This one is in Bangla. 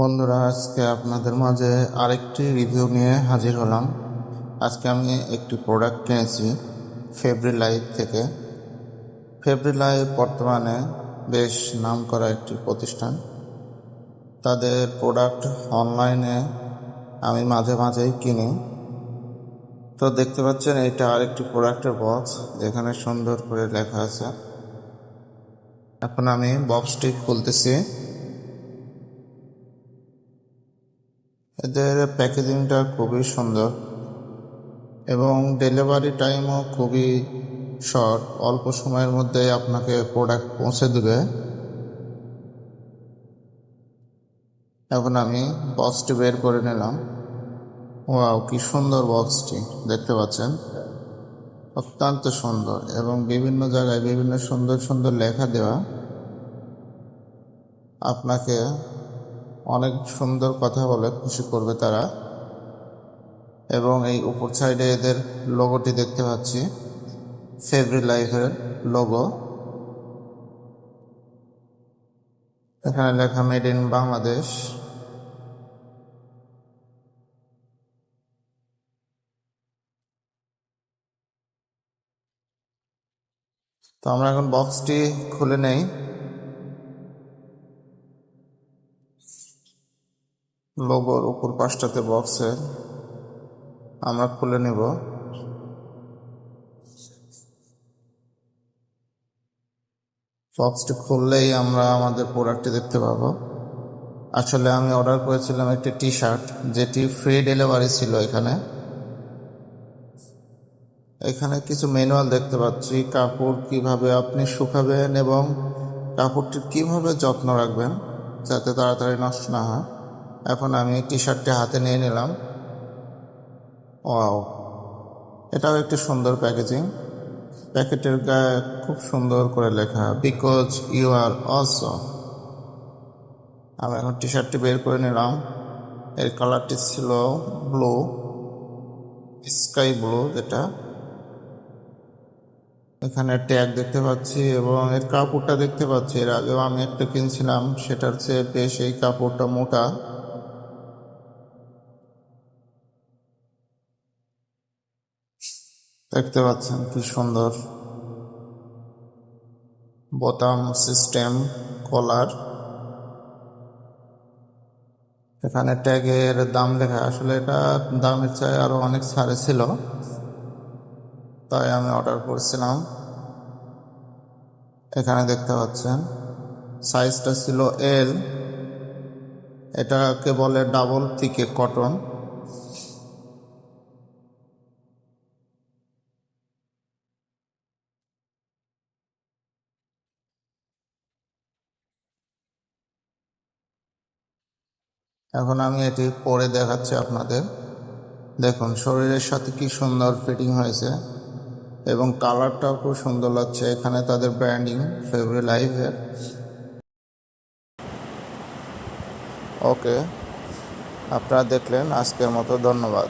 বন্ধুরা, আজকে আপনাদের মাঝে আরেকটি রিভিউ নিয়ে হাজির হলাম। আজকে আমি একটি প্রোডাক্ট কিনেছি ফেব্রি লাইফ থেকে। ফেব্রি লাইফ বর্তমানে বেশ নাম করা একটি প্রতিষ্ঠান। তাদের প্রোডাক্ট অনলাইনে আমি মাঝে মাঝেই কিনি। তো দেখতে পাচ্ছেন, এটা আরেকটি প্রোডাক্টের বক্স যেখানে সুন্দর করে লেখা আছে। এখন আমি বক্সটি খুলতেছি। এদের প্যাকেজিংটা খুবই সুন্দর এবং ডেলিভারি টাইমও খুবই শর্ট, অল্প সময়ের মধ্যে আপনাকে প্রোডাক্ট পৌঁছে দেবে। এখন আমি বক্সটি বের করে নিলাম। ওয়াও কি সুন্দর বক্সটি দেখতে পাচ্ছেন? অত্যন্ত সুন্দর এবং বিভিন্ন জায়গায় বিভিন্ন সুন্দর সুন্দর লেখা দেওয়া। আপনাকে অনেক সুন্দর কথা বলে খুশি করবে তারা। এবং এই উপর সাইডে এদের লোগোটি দেখতে পাচ্ছি। ফেভরি লাইফের লোগো এখানে লেখা মেড ইন বাংলাদেশ তো আমরা এখন বক্সটি খুলে নেই। লোগোর উপর পাশটাতে বক্সে। আমরা খুলে নেব। বক্সটি খুললেই আমরা আমাদের প্রোডাক্টটি দেখতে পাবো। আসলে আমি অর্ডার করেছিলাম একটি টি শার্ট যেটি ফ্রি ডেলিভারি ছিল এখানে। এখানে কিছু ম্যানুয়াল দেখতে পাচ্ছি, কাপড় কীভাবে আপনি শুকাবেন এবং কাপড়টির কীভাবে যত্ন রাখবেন, যাতে তাড়াতাড়ি নষ্ট না হয়। এখন আমি টি শার্টটি হাতে নিয়ে নিলাম। ওয়াও, এটাও একটি সুন্দর প্যাকেজিং। প্যাকেটের গায়ে খুব সুন্দর করে লেখা বিকজ ইউ আর অলস আমি এখন টি শার্টটি বের করে নিলাম। এর কালারটি ছিল ব্লু স্কাই ব্লু যেটা। এখানে ট্যাগ দেখতে পাচ্ছি এবং এর কাপড়টা দেখতে পাচ্ছি। এর আগেও আমি একটা কিনছিলাম, সেটার চেয়ে বেশ এই কাপড়টা মোটা। দেখতে পাচ্ছেন কি সুন্দর। বোতাম সিস্টেম কলার এখানে ট্যাগের দাম লেখা। আসলে এটা দামের চাই আরও অনেক ছাড়ে ছিল। তাই আমি অর্ডার করছিলাম। এখানে দেখতে পাচ্ছেন সাইজটা ছিল এল এটাকে বলে ডাবল থিকে কটন এখন আমি এটি পরে দেখাচ্ছি আপনাদের। দেখুন, শরীরের সাথে কি সুন্দর ফিটিং হয়েছে এবং কালারটাও খুব সুন্দর লাগছে। এখানে তাদের ব্র্যান্ডিং ফেভারি লাইফের ওকে আপনারা দেখলেন আজকের মতো। ধন্যবাদ।